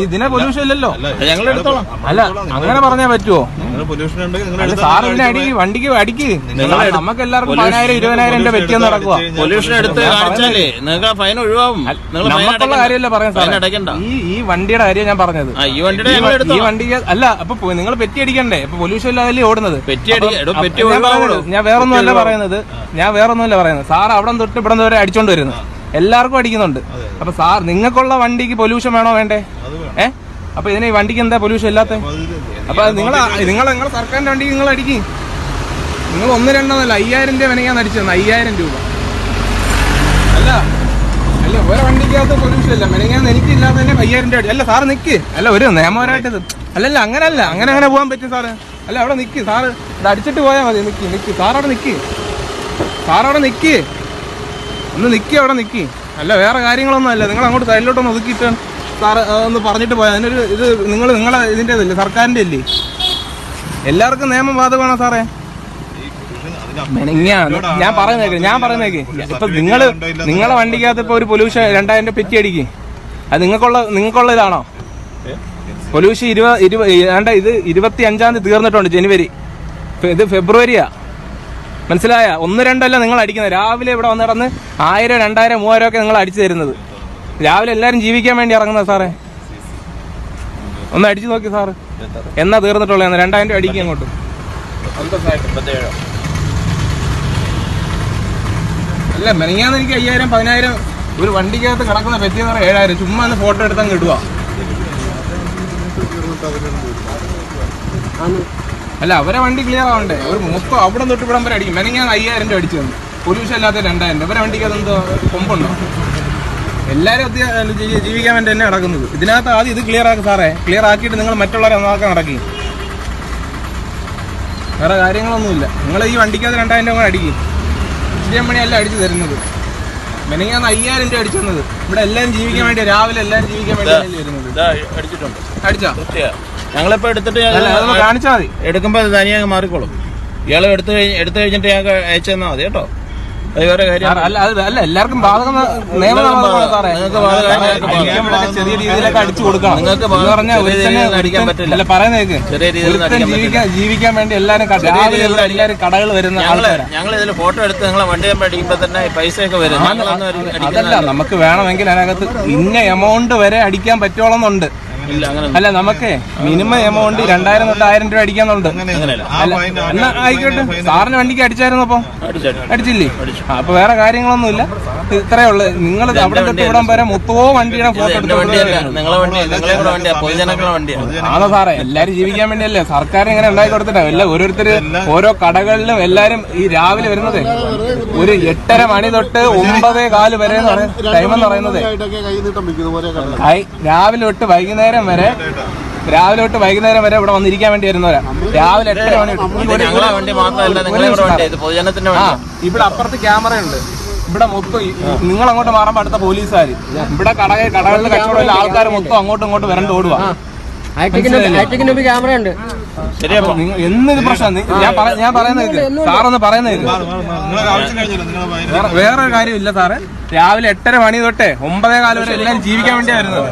ഇതിനെ പൊല്യൂഷൻ ഇല്ലല്ലോ. ഞങ്ങൾ എടുത്തോളാം. അല്ല അങ്ങനെ പറഞ്ഞാ പറ്റുമോ പൊല്യൂഷൻ ഉണ്ടെങ്കിൽ അല്ല സാർ. ഇതിനെ അടിക്ക് വണ്ടിക്ക് അടിക്ക്. നമുക്ക് എല്ലാവർക്കും പതിനായിരം ഇരുപതിനായിരം രൂപ വെറ്റിയെന്ന് നടക്കുക പൊല്യൂഷൻ എടുത്ത് കാണിച്ചാലേ നിങ്ങൾക്ക് ഫൈൻ ഒഴിവാകും നമുക്കുള്ള കാര്യമല്ല പറയാൻ സാർ ഈ ഈ വണ്ടിയുടെ കാര്യം ഞാൻ പറഞ്ഞത്. ഈ വണ്ടിയുടെ ഈ വണ്ടി അല്ല അപ്പൊ നിങ്ങൾ പെറ്റി അടിക്കണ്ടേ? ഇപ്പൊ പൊല്യൂഷൻ ഇല്ലാതല്ലേ ഓടുന്നത്. അടി- അല്ല ഞാൻ വേറൊന്നുമല്ല പറയുന്നത് ഞാൻ വേറൊന്നുമല്ല പറയുന്നത്. സാർ അവിടെ തൊട്ട് ഇവിടെ വരെ അടിച്ചോണ്ട് വരുന്നത് എല്ലാവർക്കും അടിക്കുന്നുണ്ട്. അപ്പൊ സാർ നിങ്ങൾക്കുള്ള വണ്ടിക്ക് പൊല്യൂഷൻ വേണോ വേണ്ടേ? ഏ? അപ്പൊ ഇതിന് ഈ വണ്ടിക്ക് എന്താ പൊല്യൂഷൻ ഇല്ലാത്ത? അപ്പൊ നിങ്ങൾ നിങ്ങൾ നിങ്ങൾ സർക്കാരിന്റെ വണ്ടിക്ക് നിങ്ങൾ അടിക്കും. നിങ്ങൾ ഒന്ന് രണ്ടെന്നല്ല അയ്യായിരം രൂപ വേണമെങ്കിൽ അടിച്ചു തന്നെ അയ്യായിരം രൂപ. അല്ല അല്ല ഒരു വണ്ടിക്കകത്ത് പൊല്യൂഷൻ ഇല്ല. മെനങ്ങാൻ എനിക്കില്ലാതെ തന്നെ അയ്യായിരം രൂപ അടിച്ചു അല്ല സാറ് നിൽക്ക് അല്ല ഒരു നിയമപരമായിട്ട് അല്ലല്ല അങ്ങനല്ല. അങ്ങനെ അങ്ങനെ പോകാൻ പറ്റും സാറ്. അല്ല അവിടെ നിൽക്ക് സാറ് ഇത് അടിച്ചിട്ട് പോയാൽ മതി. നിൽക്ക് നിൽക്ക് സാറവിടെ നിൽക്ക് അവിടെ നിക്ക്. ഒന്ന് നിൽക്കി അവിടെ നിൽക്കി അല്ല വേറെ കാര്യങ്ങളൊന്നും അല്ല. നിങ്ങൾ അങ്ങോട്ട് സൈഡിലോട്ടൊന്ന് ഒതുക്കിയിട്ട് സാറ് ആ, ഒന്ന് പറഞ്ഞിട്ട് പോയാൽ അതിനൊരു ഇത് നിങ്ങൾ നിങ്ങളെ ഇതിന്റെതല്ലേ സർക്കാരിന്റെ അല്ലേ എല്ലാവർക്കും നിയമം ബാധകമാണോ സാറേ ഞാൻ പറയുന്നേക്ക് ഞാൻ പറയുന്നേക്ക് ഇപ്പൊ നിങ്ങൾ നിങ്ങളെ വണ്ടിക്കകത്ത് ഇപ്പൊ ഒരു പൊല്യൂഷൻ രണ്ടായിരം രൂപ പെറ്റി അടിക്കും. അത് നിങ്ങൾക്കുള്ള നിങ്ങൾക്കുള്ള ഇതാണോ? പൊല്യൂഷൻ ഇരുപത് ഇരുപത് ഇത് ഇരുപത്തി അഞ്ചാം തീയതി തീർന്നിട്ടുണ്ട് ജനുവരി. ഇത് ഫെബ്രുവരിയാ. മനസ്സിലായ? ഒന്ന് രണ്ടല്ല നിങ്ങൾ അടിക്കുന്നത്. രാവിലെ ഇവിടെ വന്ന് കിടന്ന് ആയിരം രണ്ടായിരം മൂവായിരം ഒക്കെ നിങ്ങൾ അടിച്ചു തരുന്നത്. രാവിലെ എല്ലാരും ജീവിക്കാൻ വേണ്ടി ഇറങ്ങുന്നത് സാറേ. ഒന്ന് അടിച്ചു നോക്കി സാറ്. എന്നാ തീർന്നിട്ടുള്ള രണ്ടായിരം രൂപ അടിക്കുക അങ്ങോട്ട്. അല്ല മെനങ്ങാന്ന് എനിക്ക് അയ്യായിരം പതിനായിരം. ഒരു വണ്ടിക്കകത്ത് കിടക്കുന്ന പറ്റിയെന്ന് പറയാം ഏഴായിരം. ചുമ്മാ ഒന്ന് ഫോട്ടോ എടുത്തങ്ങ് ഇടുക അല്ല അവരെ വണ്ടി ക്ലിയർ ആവണ്ടേ. ഒരു മൊത്തം അവിടെ തൊട്ട് ഇവിടം വരെ അടിക്കും. ഞാൻ അയ്യായിരം രൂപ അടിച്ചു തന്നു. പൊല്യൂഷൻ അല്ലാത്ത രണ്ടായിരം രൂപ. അവരെ വണ്ടിക്ക് അതെന്തോ കൊമ്പുണ്ടോ? എല്ലാവരും ജീവിക്കാൻ വേണ്ടി തന്നെ നടക്കുന്നത്. ഇതിനകത്ത് ആദ്യം ഇത് ക്ലിയർ ആക്കും സാറേ. ക്ലിയർ ആക്കിയിട്ട് നിങ്ങൾ മറ്റുള്ളവരെ നന്നാക്കാൻ നടക്കി. വേറെ കാര്യങ്ങളൊന്നുമില്ല. നിങ്ങൾ ഈ വണ്ടിക്കകത്ത് രണ്ടായിരം രൂപ കൂടെ അടിക്കും. ഇച്ചിരി മണിയല്ല അടിച്ചു തരുന്നത്. മെനങ്ങാന്ന് അയ്യായിരം രൂപ അടിച്ചു തന്നത്. ഇവിടെ എല്ലാവരും ജീവിക്കാൻ വേണ്ടി രാവിലെ എല്ലാവരും ജീവിക്കാൻ വേണ്ടി വരുന്നത്. അടിച്ചിട്ടുണ്ട്. അടിച്ചാ? ഞങ്ങളിപ്പോ എടുത്തിട്ട് കാണിച്ചാൽ മതി. എടുക്കുമ്പോ തനിയെ മാറിക്കോളും. ഇയാൾ എടുത്തു എടുത്തു കഴിഞ്ഞിട്ട് ഞങ്ങൾക്ക് അയച്ചു തന്നാൽ മതി കേട്ടോ? അല്ല എല്ലാവർക്കും ബാധകം ചെറിയ രീതിയിലൊക്കെ അടിച്ചു കൊടുക്കണം. നിങ്ങൾക്ക് അടിക്കാൻ പറ്റില്ല. അല്ല പറയുന്നേക്ക് ജീവിക്കാൻ ജീവിക്കാൻ വേണ്ടി എല്ലാരും എല്ലാരും എല്ലാവരും കടകൾ വരുന്ന ഞങ്ങൾ ഇതിൽ ഫോട്ടോ എടുത്ത് നിങ്ങളെ വണ്ടി അടിക്കുമ്പോ തന്നെ പൈസ പൈസയൊക്കെ വരും. അതല്ല നമുക്ക് വേണമെങ്കിൽ അതിനകത്ത് ഇന്ന എമൗണ്ട് വരെ അടിക്കാൻ അങ്ങനെ അല്ല നമുക്ക് മിനിമം എമൗണ്ട് രണ്ടായിരം തൊട്ട് ആയിരം രൂപ അടിക്കാന്നുണ്ട്. അല്ല എന്നാ ആയിക്കോട്ടെ സാറിന് വണ്ടിക്ക് അടിച്ചായിരുന്നു അപ്പൊ? അടിച്ചില്ലേ? അപ്പൊ വേറെ കാര്യങ്ങളൊന്നും ഇല്ല. ഇത്രേ ഉള്ളു. നിങ്ങൾ അവിടെ തൊട്ട് ഇവിടം വരെ മൊത്തമോ വണ്ടിയുടെ ഫോട്ടോ വണ്ടിയാണ് ആണോ സാറേ? എല്ലാരും ജീവിക്കാൻ വേണ്ടിയല്ലേ? സർക്കാർ ഇങ്ങനെ ഉണ്ടാക്കി കൊടുത്തിട്ടാ. എല്ലാ ഓരോരുത്തര് ഓരോ കടകളിലും എല്ലാരും ഈ രാവിലെ വരുന്നത്. ഒരു എട്ടര മണി തൊട്ട് ഒമ്പതേ കാൽ വരെ ടൈം എന്ന് പറയുന്നത്. രാവിലെ തൊട്ട് വൈകുന്നേരം വരെ രാവിലെ തൊട്ട് വൈകുന്നേരം വരെ ഇവിടെ വന്നിരിക്കാൻ വേണ്ടി വരുന്നവരാ. രാവിലെ എട്ടര മണി ഞങ്ങളെ വണ്ടി മാത്രമല്ല നിങ്ങളെ കൂടെ വണ്ടി ഇത് പൊതുജനത്തിന്റെ ആ വണ്ടി ഇവിടെ അപ്പുറത്ത് ക്യാമറ ഉണ്ട്. ഇവിടെ മൊത്തം നിങ്ങൾ അങ്ങോട്ട് മാറുമ്പോ അടുത്ത പോലീസുകാർ ഇവിടെ കട കടകളിൽ കച്ചവടമുള്ള ആൾക്കാർ മൊത്തം അങ്ങോട്ടും ഇങ്ങോട്ടും വരണ്ട് ഓടുക ഒരു ക്യാമറ ഉണ്ട്. പ്രശ്നം? ഞാൻ ഞാൻ പറയുന്നത്. സാറൊന്ന് പറയുന്നത് വേറൊരു കാര്യമില്ല സാറേ. രാവിലെ എട്ടര മണി തൊട്ടേ ഒമ്പതേ കാലം വരെ എല്ലാവരും ജീവിക്കാൻ വേണ്ടിയാ വരുന്നത്.